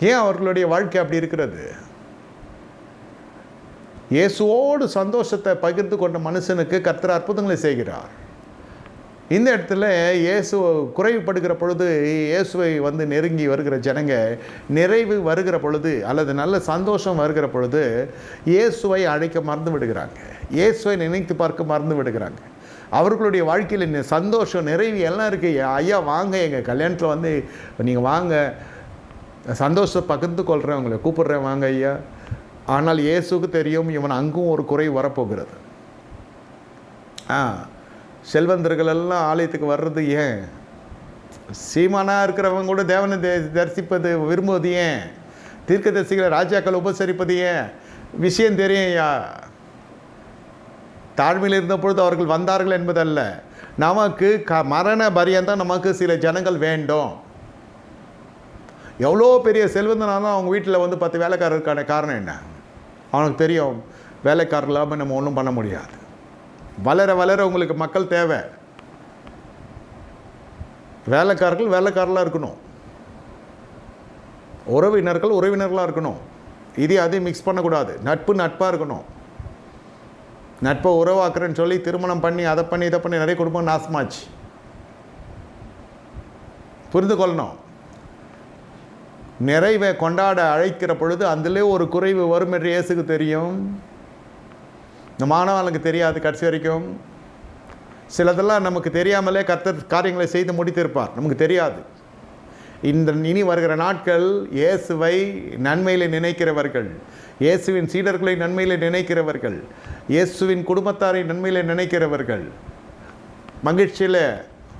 ஏன் அவர்களுடைய வாழ்க்கை அப்படி இருக்கிறது? இயேசுவோடு சந்தோஷத்தை பகிர்ந்து கொண்ட மனுஷனுக்கு கர்த்தர் அற்புதங்களை செய்கிறார். இந்த இடத்துல இயேசு குறைவுபடுகிற பொழுது இயேசுவை வந்து நெருங்கி வருகிற ஜனங்க நிறைவு வருகிற பொழுது அல்லது நல்ல சந்தோஷம் வருகிற பொழுது இயேசுவை அழைக்க மறந்து விடுகிறாங்க. இயேசுவை நினைத்து பார்க்க மறந்து விடுகிறாங்க. அவர்களுடைய வாழ்க்கையில் சந்தோஷம் நிறைவு எல்லாம் இருக்குது ஐயா வாங்க எங்கள் கல்யாணத்தில் வந்து நீங்கள் வாங்க. சந்தோஷத்தை பகிர்ந்து கொள்கிறேன் உங்களை கூப்பிடுறேன் வாங்க ஐயா. ஆனால் இயேசுக்கு தெரியும் இவன் அங்கும் ஒரு குறை வரப்போகிறது. ஆ செல்வந்தர்கள் எல்லாம் ஆலயத்துக்கு வர்றது ஏன்? சீமானாக இருக்கிறவங்க கூட தேவனை தே- தரிசிப்பது விரும்புவது ஏன்? தீர்க்கதரிசிகளை ராஜாக்கள் உபசரிப்பது ஏன்? விஷயம் தெரியும் ஐயா. தாழ்மையில் இருந்த பொழுது அவர்கள் வந்தார்கள் என்பதல்ல. நமக்கு க மரண பரியந்தான் நமக்கு சில ஜனங்கள் வேண்டும். எவ்வளோ பெரிய செல்வந்தனாலும் அவங்க வீட்டில் வந்து பத்து வேலைக்காரருக்கான காரணம் என்ன? அவனுக்கு தெரியும் வேலைக்காரர் இல்லாமல் நம்ம ஒன்றும் பண்ண முடியாது. வளர வளர உங்களுக்கு மக்கள் தேவை. வேலைக்காரர்கள் வேலைக்காரர்களாக இருக்கணும். உறவினர்கள் உறவினர்களாக இருக்கணும். இதே அதையும் மிக்ஸ் பண்ணக்கூடாது. நட்பு நட்பாக இருக்கணும். நட்பை உறவாக்குறேன்னு சொல்லி திருமணம் பண்ணி அதை பண்ணி இதை பண்ணி நிறைய குடும்பம் நாசமாச்சு. புரிந்து கொள்ளணும். நிறைவை கொண்டாட அழைக்கிற பொழுது அதிலே ஒரு குறைவு வரும் என்று இயேசுக்கு தெரியும். இந்த மாணவனுக்கு தெரியாது கடைசி வரைக்கும். சிலதெல்லாம் நமக்கு தெரியாமலே கர்த்தர் காரியங்களை செய்து முடித்திருப்பார். நமக்கு தெரியாது. இந்த இனி வருகிற நாட்கள் இயேசுவை நன்மையில் நினைக்கிறவர்கள் இயேசுவின் சீடர்களை நன்மையில் நினைக்கிறவர்கள் இயேசுவின் குடும்பத்தாரை நன்மையில் நினைக்கிறவர்கள் மகிழ்ச்சியில்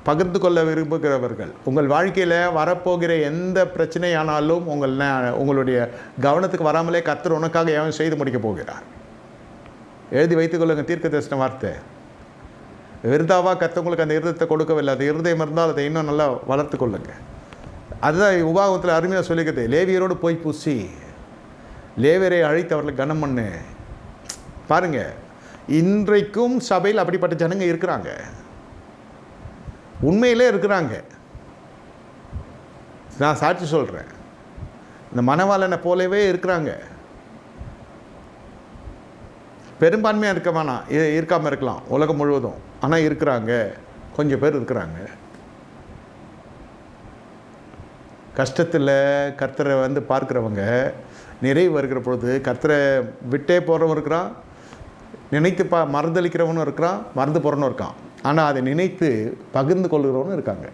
பகிர்ந்து கொள்ள விரும்புகிறவர்கள் உங்கள் வாழ்க்கையில் வரப்போகிற எந்த பிரச்சனையானாலும் உங்கள் ந- உங்களுடைய கவனத்துக்கு வராமலே கத்தர் உனக்காக எவன் செய்து முடிக்கப் போகிறார்? எழுதி வைத்துக் கொள்ளுங்க தீர்க்க தரிசன வார்த்தை விருதாவாக கத்தவங்களுக்கு அந்த இருதயத்தை கொடுக்கவில்லை. அது இருதயம் இருந்தால் அதை இன்னும் நல்லா வளர்த்து கொள்ளுங்க அதுதான் உபாகத்தில் அருமையாக சொல்லிக்கிறது லேவியரோடு போய் பூசி லேவியரை அழைத்தவர்களை கனம் பண்ணு. பாருங்க இன்றைக்கும் சபையில் அப்படிப்பட்ட ஜனங்க இருக்கிறாங்க. உண்மையிலே இருக்கிறாங்க. நான் சாட்சி சொல்கிறேன் இந்த மனவாளனை போலவே இருக்கிறாங்க. பெரும்பான்மையாக இருக்க வேணாம். இருக்காமல் இருக்கலாம். உலகம் முழுவதும். ஆனால் இருக்கிறாங்க. கொஞ்சம் பேர் இருக்கிறாங்க. கஷ்டத்தில் கர்த்தரை வந்து பார்க்குறவங்க நிறைவு வருகிற பொழுது கர்த்தரை விட்டே போகிறவன் இருக்கிறான். நினைத்து பா மறந்தளிக்கிறவனும் இருக்கிறான். மறந்து போகிறவனும் இருக்கான். ஆனால் அதை நினைத்து பகிர்ந்து கொள்கிறவனும் இருக்காங்க.